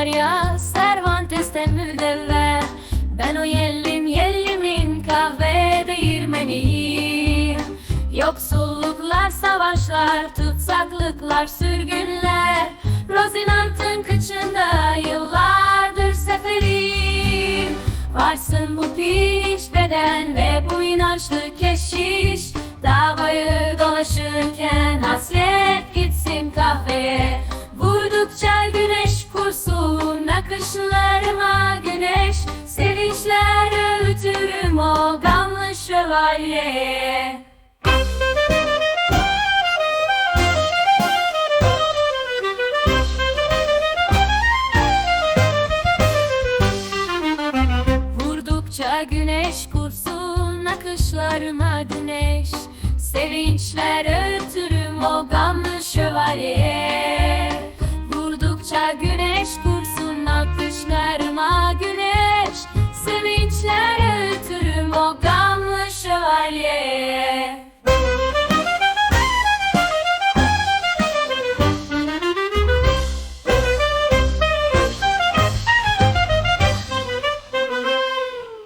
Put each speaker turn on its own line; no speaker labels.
var ya Cervantes'te müdevve Ben o yellim yellimin kahve değirmeniyim Yoksulluklar, savaşlar, tutsaklıklar, sürgünler. Rozinant'ın kıçında yıllardır seferim. Varsın bu piş beden ve bu inançlı keşiş. Davayı dolaşırken kursun akışlarıma güneş Sevinçler öğütürüm o gamlı şövalyeye Vurdukça güneş kursun akışlarıma güneş. Sevinçler şövalyeye yeah.